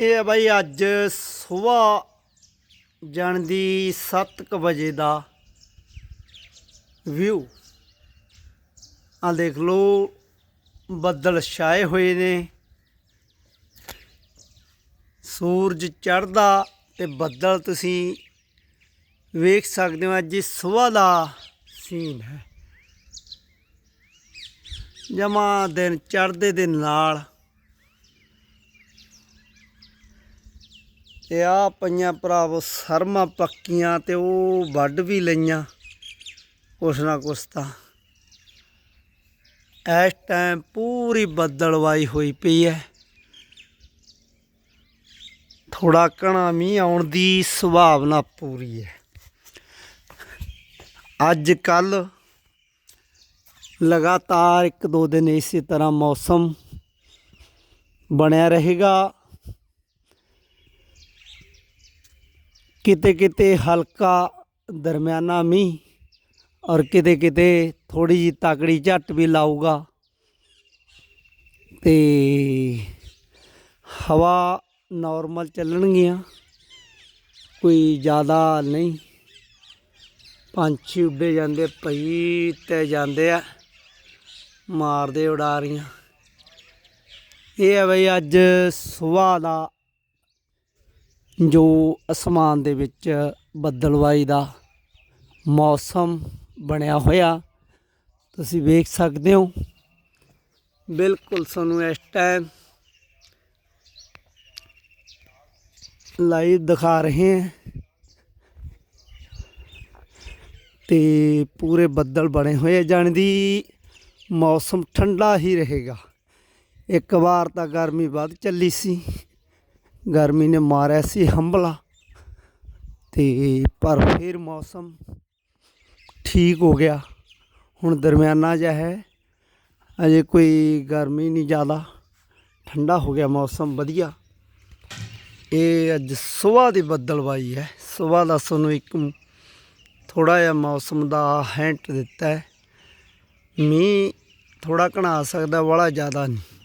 ਇਹ ਹੈ ਬਾਈ ਅੱਜ ਸਵੇਰ ਜਾਣ ਦੀ 7:00 ਵਜੇ ਦਾ ਵਿਊ ਆ ਦੇਖ ਲਓ, ਬੱਦਲ ਛਾਏ ਹੋਏ ਨੇ। ਸੂਰਜ ਚੜ੍ਹਦਾ ਤੇ ਬੱਦਲ ਤੁਸੀਂ ਵੇਖ ਸਕਦੇ ਹੋ, ਅੱਜ ਸਵੇਰ ਦਾ ਸੀਨ ਹੈ। ਜਮਾ ਦਿਨ ਚੜ੍ਹਦੇ ਦੇ ਨਾਲ ਤੇ ਆ ਪਈਆਂ ਭਰਾਵੋ ਸਰਮਾ ਪੱਕੀਆਂ ਤੇ ਉਹ ਵੱਢ ਵੀ ਲਈਆਂ। ਕੁਛ ਨਾ ਕੁਛ ਤਾਂ। ਇਸ ਟਾਈਮ ਪੂਰੀ ਬੱਦਲਵਾਈ ਹੋਈ ਪਈ ਹੈ। ਥੋੜਾ ਕਣਾ ਮੀਂਹ ਆਉਣ ਦੀ ਸੁਭਾਵਨਾ ਪੂਰੀ ਹੈ। ਅੱਜ ਕੱਲ ਲਗਾਤਾਰ ਇੱਕ ਦੋ ਦਿਨ ਇਸੇ ਤਰ੍ਹਾਂ ਮੌਸਮ ਬਣਿਆ ਰਹੇਗਾ। ਕਿਤੇ ਕਿਤੇ ਹਲਕਾ ਦਰਮਿਆਨਾ ਮੀਂਹ ਔਰ ਕਿਤੇ ਕਿਤੇ ਥੋੜੀ ਜੀ ਤਕੜੀ ਝੱਟ ਵੀ ਲਾਊਗਾ। ਤੇ ਹਵਾ ਨਾਰਮਲ ਚੱਲਣਗੀਆਂ, ਕੋਈ ਜ਼ਿਆਦਾ ਨਹੀਂ। ਪੰਛੀ ਉੱਡੇ ਜਾਂਦੇ ਪਈ ਤੇ ਜਾਂਦੇ ਆ, ਮਾਰਦੇ ਉਡਾਰੀਆਂ ਇਹ ਹੈ ਬਈ ਅੱਜ ਸੁਬਾਹ ਦਾ ਜੋ ਅਸਮਾਨ ਦੇ ਵਿੱਚ ਬੱਦਲਵਾਈ ਦਾ ਮੌਸਮ ਬਣਿਆ ਹੋਇਆ, ਤੁਸੀਂ ਵੇਖ ਸਕਦੇ ਹੋ। ਬਿਲਕੁਲ ਤੁਹਾਨੂੰ ਇਸ ਟਾਈਮ ਲਾਈਵ ਦਿਖਾ ਰਹੇ ਹਾਂ। ਤੇ ਪੂਰੇ ਬੱਦਲ ਬਣੇ ਹੋਏ ਆ, ਜਾਣ ਦੀ ਮੌਸਮ ਠੰਡਾ ਹੀ ਰਹੇਗਾ। ਇੱਕ ਵਾਰ ਤਾਂ ਗਰਮੀ ਵੱਧ ਚੱਲੀ ਸੀ। ਗਰਮੀ ਨੇ ਮਾਰਿਆ ਸੀ ਹੰਬਲਾ ਤੇ ਪਰ ਫਿਰ ਮੌਸਮ ਠੀਕ ਹੋ ਗਿਆ। ਹੁਣ ਦਰਮਿਆਨਾ ਜਿਹਾ ਹੈ। ਅਜੇ ਕੋਈ ਗਰਮੀ ਨਹੀਂ ਜ਼ਿਆਦਾ। ਠੰਡਾ ਹੋ ਗਿਆ ਮੌਸਮ, ਵਧੀਆ। ਇਹ ਅੱਜ ਸਵੇਰ ਦੀ ਬੱਦਲਵਾਈ ਹੈ। ਸਵੇਰ ਦਾ ਸਾਨੂੰ ਇੱਕ ਥੋੜਾ ਜਿਹਾ ਮੌਸਮ ਦਾ ਹੈਂਟ ਦਿੱਤਾ ਹੈ। ਮੀਂਹ ਥੋੜਾ ਘਣਾ ਸਕਦਾ, ਵਾਲਾ ਜ਼ਿਆਦਾ ਨਹੀਂ।